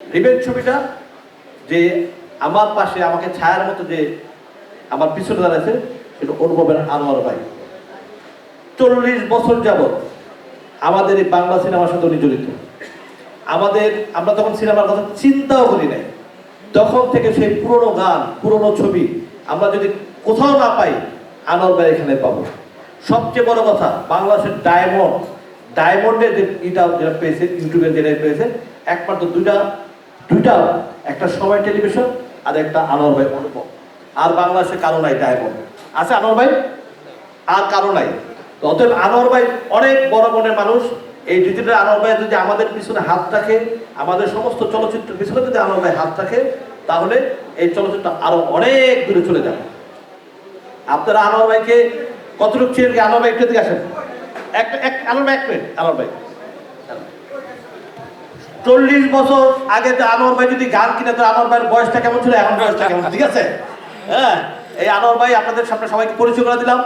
রিবেন ছবিটা যে আমার পাশে আমাকে ছায়ার মতো যে আমার পিছনে দাঁড়াচ্ছে সেটা অনুভবের আনোয়ার ভাই। চল্লিশ বছর যাবৎ আমাদের এই বাংলা সিনেমার সাথে উনি জড়িত। আমাদের, আমরা তখন সিনেমার কথা চিন্তাও করি নাই। তখন থেকে সেই পুরনো গান, পুরনো ছবি আমরা যদি কোথাও না পাই, আনোয়ার ভাই এখানে পাবো। সবচেয়ে বড় কথা, বাংলাদেশের ডায়মন্ড, ডায়মন্ডের যে এটা যেটা পেয়েছে ইউটিউবে যেটা পেয়েছে, একমাত্র দুইটা দুইটা, একটা সময় টেলিভিশন আর একটা আনোয়ার ভাই অনুভব আর বাংলাদেশে কারও নাই ডায়মন্ড আছে আনোয়ার ভাই? আর কারও নাই। অতএব আনোয়ার ভাই অনেক বড় মনের মানুষ। এই ডিজিটাল আনোয়ার ভাই যদি আমাদের পিছনে হাত রাখে, আমাদের সমস্ত চলচ্চিত্রের পিছনে যদি আনোয়ার ভাই হাত রাখে, তাহলে এই চলচ্চিত্র আরও অনেক দূরে চলে যাবে। আপনারা আনোয়ার ভাইকে কতটুকু কি আনোয়ার ভাই একটু দিকে আসেন। একটা এক আনোয়ার ভাই, এক মিনিট, আনোয়ার ভাই। চল্লিশ বছর আগে তো আনোয়ার ভাই যদি গান কিনে, তো আনোয়ার ভাইয়ের বয়সটা কেমন ছিল? এখন বয়সটা কেমন? ঠিক আছে? হ্যাঁ এই আনোয়ার ভাই আপনাদের সামনে সবাইকে পরিচয় করে দিলাম।